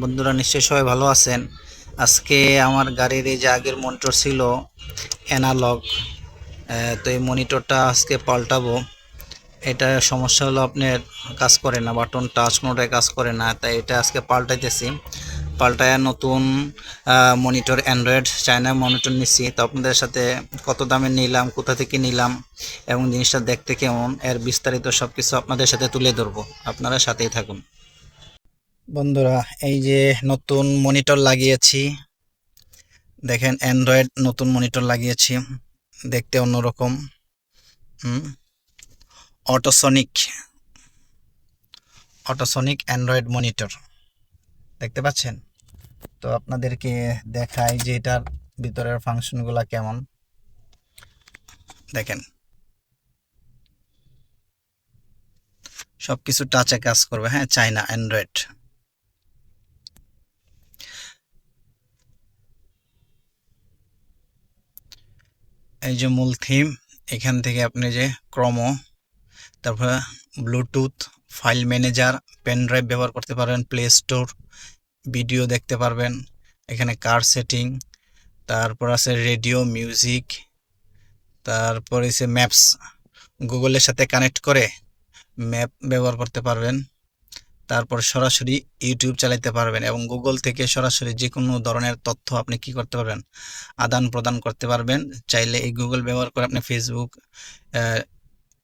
বন্ধুরা নিশ্চয়ই সবাই ভালো আছেন। আজকে আমার গাড়ির এই যে আগের মনিটর ছিল অ্যানালগ তো এই মনিটরটা আজকে পাল্টাবো। এটা সমস্যা হলো আপনার কাজ করে না বাটন টাচ কোনোটাই কাজ করে না, তাই এটা আজকে পাল্টাইতেছি। পাল্টায় নতুন মনিটর অ্যান্ড্রয়েড চায়না মনিটর নিচ্ছি তো আপনাদের সাথে কত দামে নিলাম, কোথা থেকে নিলাম এবং জিনিসটা দেখতে কেমন, এর বিস্তারিত সব কিছু আপনাদের সাথে তুলে ধরবো। আপনারা সাথেই থাকুন। বন্ধুরা, এই যে নতুন মনিটর লাগিয়েছি। দেখেন অ্যান্ড্রয়েড নতুন মনিটর লাগিয়েছি, দেখতে অন্যরকম। অটোসনিক অটোসনিক অ্যান্ড্রয়েড মনিটর দেখতে পাচ্ছেন? তো আপনাদেরকে দেখাই যে এটার ভিতরের ফাংশনগুলো কেমন। দেখেন। সব কিছু টাচে কাজ করবে হ্যাঁ চাইনা অ্যান্ড্রয়েড এই যে মূল থিম এখান থেকে আপনি যে ক্রম তারপরে Bluetooth file manager pen drive ব্যবহার করতে পারবেন প্লে স্টোর ভিডিও দেখতে পারবেন, এখানে কার সেটিং তারপর আছে রেডিও মিউজিক তারপর এসে ম্যাপস গুগলের সাথে কানেক্ট করে ম্যাপ ব্যবহার করতে পারবেন। তারপর সরাসরি ইউটিউব চালাতে পারবেন এবং গুগল থেকে সরাসরি যে কোনো ধরনের তথ্য আপনি কি করতে পারবেন? আদান প্রদান করতে পারবেন। চাইলে এই গুগল ব্যবহার করে আপনি ফেসবুক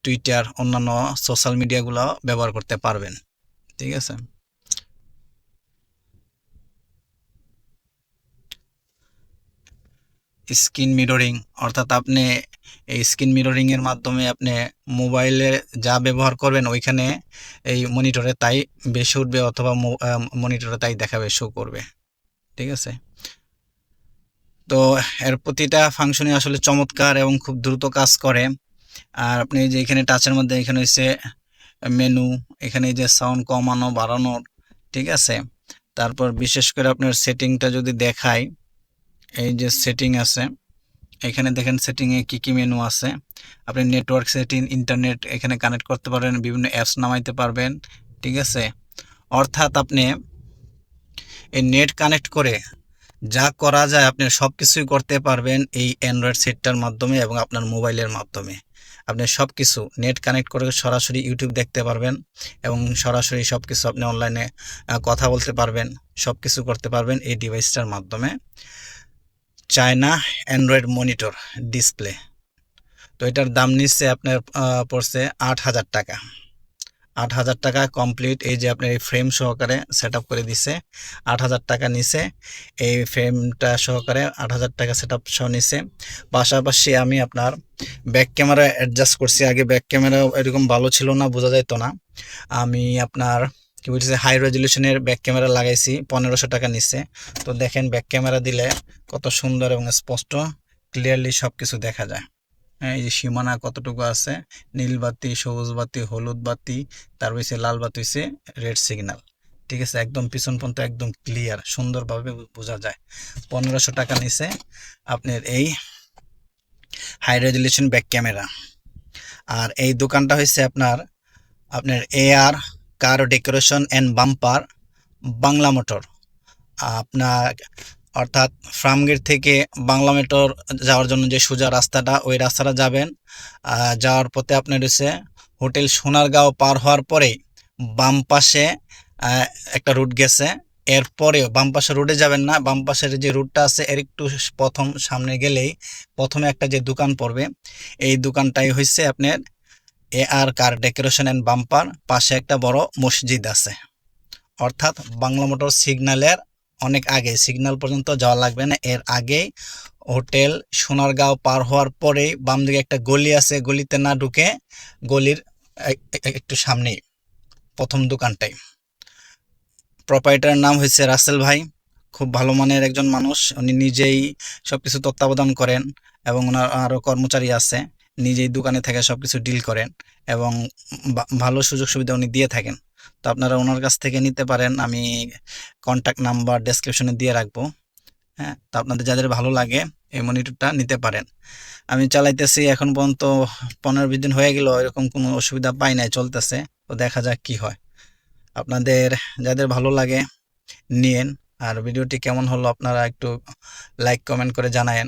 টুইটার অন্যান্য সোশ্যাল মিডিয়াগুলো ব্যবহার করতে পারবেন। ঠিক আছে? স্ক্রিন মিররিং, অর্থাৎ আপনি এই স্ক্রিন মিররিং এর মাধ্যমে আপনি মোবাইলে যা ব্যবহার করবেন ওইখানে এই মনিটরে তাই বেশি উঠবে অথবা মনিটরে তাই দেখাবে শো করবে। ঠিক আছে? তো এর প্রতিটা ফাংশনে আসলে চমৎকার এবং খুব দ্রুত কাজ করে। আর আপনি যে এখানে টাচের মধ্যে এখানে হচ্ছে মেনু এখানে যে সাউন্ড কমানো, বাড়ানোর, ঠিক আছে? তারপর বিশেষ করে আপনার সেটিংটা যদি দেখায় এই যে সেটিং আছে, এখানে দেখেন সেটিংয়ে কী কী মেনু আছে। আপনি নেটওয়ার্ক সেটিং ইন্টারনেট এখানে কানেক্ট করতে পারবেন, বিভিন্ন অ্যাপস নামাইতে পারবেন, ঠিক আছে? অর্থাৎ আপনি এই নেট কানেক্ট করে যা করা যায় আপনি সব কিছুই করতে পারবেন এই অ্যান্ড্রয়েড সেটটার মাধ্যমে এবং আপনার মোবাইলের মাধ্যমে। আপনি সব কিছু নেট কানেক্ট করে সরাসরি ইউটিউব দেখতে পারবেন এবং সরাসরি সব কিছু আপনি অনলাইনে কথা বলতে পারবেন সব কিছু করতে পারবেন এই ডিভাইসটার মাধ্যমে। China android monitor display. তো এটার দাম নিচ্ছে আপনার পড়ছে আট হাজার টাকা। আট হাজার টাকা কমপ্লিট এই যে আপনার এই ফ্রেম সহকারে সেট করে দিছে, আট হাজার টাকা নিছে। এই ফ্রেমটা সহকারে আট হাজার টাকা সেট আপ সহ নিছে। পাশাপাশি আমি আপনার ব্যাক ক্যামেরা অ্যাডজাস্ট করছি। আগে ব্যাক ক্যামেরা এরকম ভালো ছিল না, বোঝা যেত না। আমি আপনার কি বলছে হাই রেজলিউশনের ব্যাক ক্যামেরা লাগাইছি, পনেরোশো টাকা নিচ্ছে। তো দেখেন ব্যাক ক্যামেরা দিলে কত সুন্দর এবং স্পষ্ট ক্লিয়ারলি সব কিছু দেখা যায়। হ্যাঁ এই যে সীমানা কতটুকু আছে, নীল বাতি, সবুজ বাতি, হলুদ বাতি, তার হচ্ছে লাল বাতি হচ্ছে রেড সিগন্যাল ঠিক আছে, একদম পিছন পর্যন্ত একদম ক্লিয়ার সুন্দরভাবে বোঝা যায়। পনেরোশো টাকা নিছে আপনার এই হাই রেজলিউশন ব্যাক ক্যামেরা আর এই দোকানটা হচ্ছে আপনার আপনার AR car decoration and bumper Bangla motor আপনার, অর্থাৎ ফ্রামগেট থেকে বাংলা মোটর যাওয়ার জন্য যে সোজা রাস্তাটা, ওই রাস্তাটা যাবেন। যাওয়ার পথে আপনার রয়েছে হোটেল সোনারগাঁও পার হওয়ার পরে বাম পাশে একটা রুট গেছে। এরপরে বাম পাশে রোডে যাবেন না। বাম পাশের যে রুটটা আছে, এর একটু প্রথম সামনে গেলেই প্রথমে একটা যে দোকান পড়বে, এই দোকানটাই হচ্ছে আপনার A R car decoration and bumper পাশে একটা বড় মসজিদ আছে। অর্থাৎ বাংলা মোটর সিগন্যালের অনেক আগে, সিগন্যাল পর্যন্ত যাওয়া লাগবে না। এর আগেই হোটেল সোনারগাঁও পার হওয়ার পরেই বাম দিকে একটা গলি আছে। গলিতে না ঢুকে গলির একটু সামনেই, প্রথম দোকানটাই। প্রপাইটারের নাম হয়েছে রাসেল ভাই। খুব ভালো মানের একজন মানুষ। উনি নিজেই সব কিছু তত্ত্বাবধান করেন এবং ওনার আরও কর্মচারী আছে। নিজেই দোকানে থেকে সব কিছু ডিল করেন এবং ভালো সুযোগ সুবিধা উনি দিয়ে থাকেন। তো আপনারা ওনার কাছ থেকে নিতে পারেন, আমি কন্ট্যাক্ট নাম্বার ডেসক্রিপশনে দিয়ে রাখব। হ্যাঁ তো আপনাদের যাদের ভালো লাগে এই মনিটরটা নিতে পারেন। আমি চালাইতেছি, এখন পর্যন্ত পনেরো বিশ দিন হয়ে গেল, এরকম কোনো অসুবিধা পাই নাই, চলতেছে। তো দেখা যাক কি হয়। আপনাদের যাদের ভালো লাগে, নিয়েন। আর ভিডিওটি কেমন হলো আপনারা একটু লাইক কমেন্ট করে জানায়েন।